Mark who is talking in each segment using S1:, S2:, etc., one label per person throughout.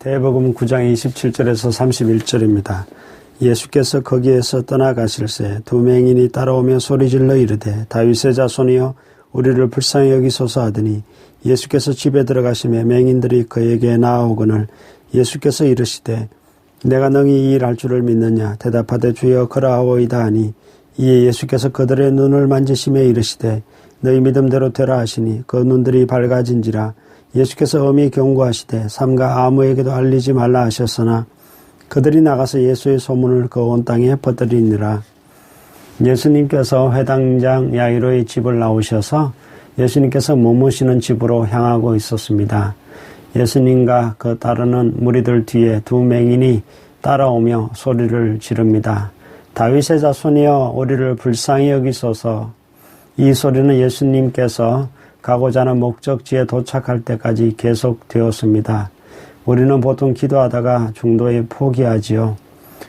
S1: 대복음 9장 27절에서 31절입니다. 예수께서 거기에서 떠나가실새 두 맹인이 따라오며 소리질러 이르되 다윗의 자손이여 우리를 불쌍히 여기소서 하더니 예수께서 집에 들어가시며 맹인들이 그에게 나아오거늘 예수께서 이르시되 내가 능히 이 일할 줄을 믿느냐 대답하되 주여 그러하오이다 하니 이에 예수께서 그들의 눈을 만지시며 이르시되 너희 믿음대로 되라 하시니 그 눈들이 밝아진지라 예수께서 엄히 경고하시되 삼가 아무에게도 알리지 말라 하셨으나 그들이 나가서 예수의 소문을 그 온 땅에 퍼뜨리니라. 예수님께서 회당장 야이로의 집을 나오셔서 예수님께서 머무시는 집으로 향하고 있었습니다. 예수님과 그 따르는 무리들 뒤에 두 맹인이 따라오며 소리를 지릅니다. 다윗의 자손이여 우리를 불쌍히 여기소서 이 소리는 예수님께서 가고자 하는 목적지에 도착할 때까지 계속되었습니다. 우리는 보통 기도하다가 중도에 포기하지요.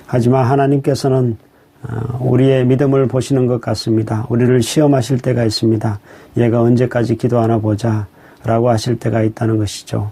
S1: 하지만 하나님께서는 어, 우리의 믿음을 보시는 것 같습니다. 우리를 시험하실 때가 있습니다. 얘가 언제까지 기도하나 보자 라고 하실 때가 있다는 것이죠.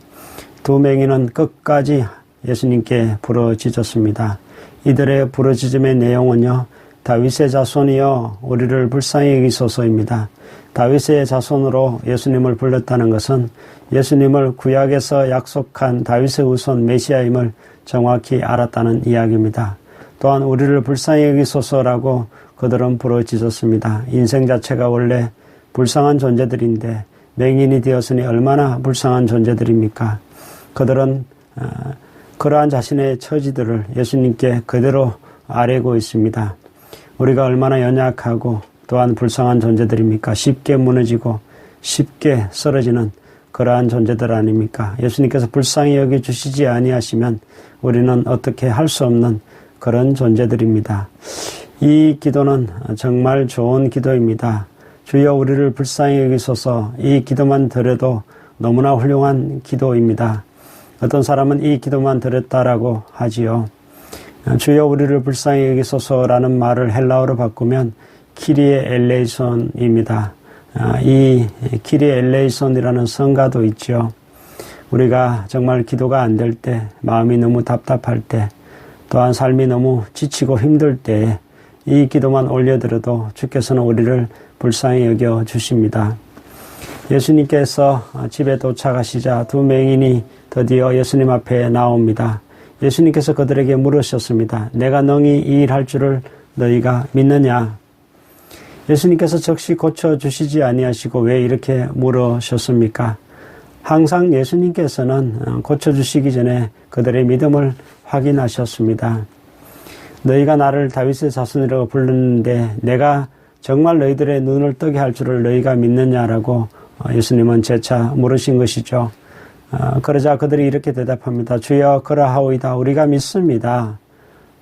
S1: 두 맹인은 끝까지 예수님께 부러지졌습니다. 이들의 부러지즘의 내용은요. 다윗의 자손이여 우리를 불쌍히 여기소서입니다. 다윗의 자손으로 예수님을 불렀다는 것은 예수님을 구약에서 약속한 다윗의 우선 메시아임을 정확히 알았다는 이야기입니다. 또한 우리를 불쌍히 여기소서라고 그들은 부르짖었습니다. 인생 자체가 원래 불쌍한 존재들인데 맹인이 되었으니 얼마나 불쌍한 존재들입니까? 그들은 어, 그러한 자신의 처지들을 예수님께 그대로 아뢰고 있습니다. 우리가 얼마나 연약하고 또한 불쌍한 존재들입니까? 쉽게 무너지고 쉽게 쓰러지는 그러한 존재들 아닙니까? 예수님께서 불쌍히 여겨 주시지 아니하시면 우리는 어떻게 할 수 없는 그런 존재들입니다. 이 기도는 정말 좋은 기도입니다. 주여 우리를 불쌍히 여기소서 이 기도만 들어도 너무나 훌륭한 기도입니다. 어떤 사람은 이 기도만 들었다라고 하지요. 주여 우리를 불쌍히 여기소서라는 말을 헬라어로 바꾸면 키리에 엘레이손입니다. 아, 이 키리에 엘레이손이라는 성가도 있죠. 우리가 정말 기도가 안 될 때, 마음이 너무 답답할 때, 또한 삶이 너무 지치고 힘들 때, 이 기도만 올려드려도 주께서는 우리를 불쌍히 여겨 주십니다. 예수님께서 집에 도착하시자 두 맹인이 드디어 예수님 앞에 나옵니다. 예수님께서 그들에게 물으셨습니다. 내가 능히 이 일할 줄을 너희가 믿느냐? 예수님께서 즉시 고쳐 주시지 아니하시고 왜 이렇게 물으셨습니까? 항상 예수님께서는 어, 고쳐 주시기 전에 그들의 믿음을 확인하셨습니다. 너희가 나를 다윗의 자손이라고 불렀는데 내가 정말 너희들의 눈을 뜨게 할 줄을 너희가 믿느냐라고 어, 예수님은 재차 물으신 것이죠. 어, 그러자 그들이 이렇게 대답합니다. 주여 그러하오이다. 우리가 믿습니다.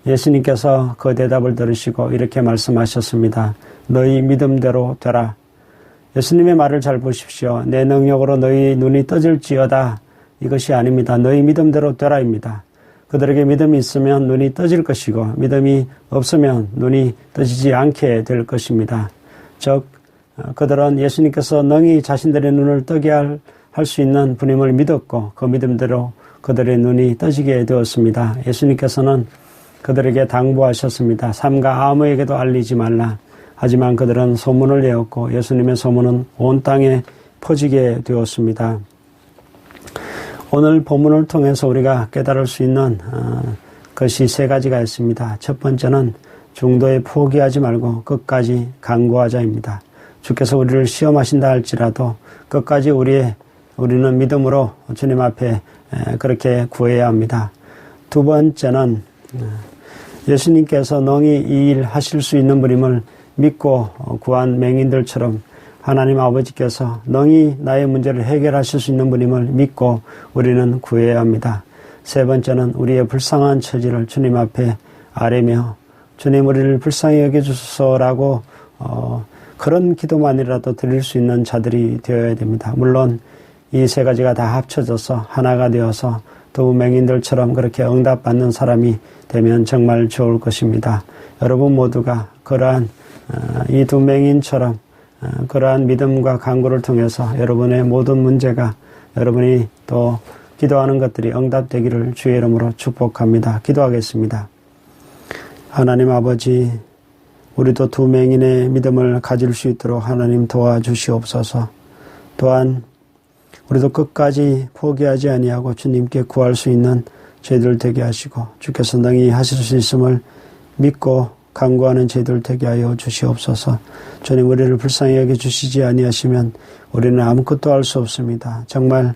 S1: 예수님께서 그 대답을 들으시고 이렇게 말씀하셨습니다. 너희 믿음대로 되라. 예수님의 말을 잘 보십시오. 내 능력으로 너희 눈이 떠질지어다. 이것이 아닙니다. 너희 믿음대로 되라입니다. 그들에게 믿음이 있으면 눈이 떠질 것이고 믿음이 없으면 눈이 떠지지 않게 될 것입니다. 즉 그들은 예수님께서 능히 자신들의 눈을 뜨게 할 수 있는 분임을 믿었고 그 믿음대로 그들의 눈이 떠지게 되었습니다. 예수님께서는 그들에게 당부하셨습니다. 삼가 아무에게도 알리지 말라. 하지만 그들은 소문을 내었고 예수님의 소문은 온 땅에 퍼지게 되었습니다. 오늘 본문을 통해서 우리가 깨달을 수 있는 어, 것이 세 가지가 있습니다. 첫 번째는 중도에 포기하지 말고 끝까지 강구하자입니다. 주께서 우리를 시험하신다 할지라도 끝까지 우리의 우리는 믿음으로 주님 앞에 그렇게 구해야 합니다. 두 번째는 어, 예수님께서 능히 이 일 하실 수 있는 분임을 믿고 구한 맹인들처럼 하나님 아버지께서 능히 나의 문제를 해결하실 수 있는 분임을 믿고 우리는 구해야 합니다. 세 번째는 우리의 불쌍한 처지를 주님 앞에 아뢰며 주님 우리를 불쌍히 여겨주소서라고 어, 그런 기도만이라도 드릴 수 있는 자들이 되어야 됩니다. 물론 이 세 가지가 다 합쳐져서 하나가 되어서 두 맹인들처럼 그렇게 응답받는 사람이 되면 정말 좋을 것입니다. 여러분 모두가 그러한 어, 이두 맹인처럼 어, 그러한 믿음과 강구를 통해서 여러분의 모든 문제가 여러분이 또 기도하는 것들이 응답되기를 주의 이름으로 축복합니다. 기도하겠습니다. 하나님 아버지, 우리도 두 맹인의 믿음을 가질 수 있도록 하나님 도와주시옵소서. 또한 우리도 끝까지 포기하지 아니하고 주님께 구할 수 있는 저희들 되게 하시고 주께서 능히 하실 수 있음을 믿고 간구하는 저희들 되게 하여 주시옵소서. 주님 우리를 불쌍히 여겨 주시지 아니하시면 우리는 아무것도 할 수 없습니다. 정말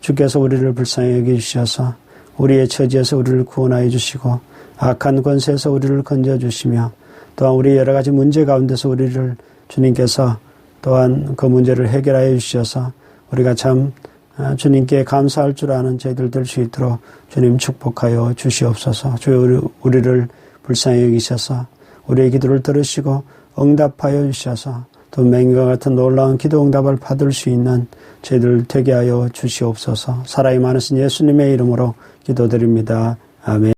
S1: 주께서 우리를 불쌍히 여겨 주셔서 우리의 처지에서 우리를 구원하여 주시고 악한 권세에서 우리를 건져 주시며 또한 우리 여러 가지 문제 가운데서 우리를 주님께서 또한 그 문제를 해결하여 주셔서 우리가 참 아, 주님께 감사할 줄 아는 저희들 될 수 있도록 주님 축복하여 주시옵소서. 주여 우리를 불쌍히 여기셔서 우리의 기도를 들으시고 응답하여 주셔서 또 맹과 같은 놀라운 기도 응답을 받을 수 있는 저희들 되게 하여 주시옵소서. 사랑이 많으신 예수님의 이름으로 기도드립니다. 아멘.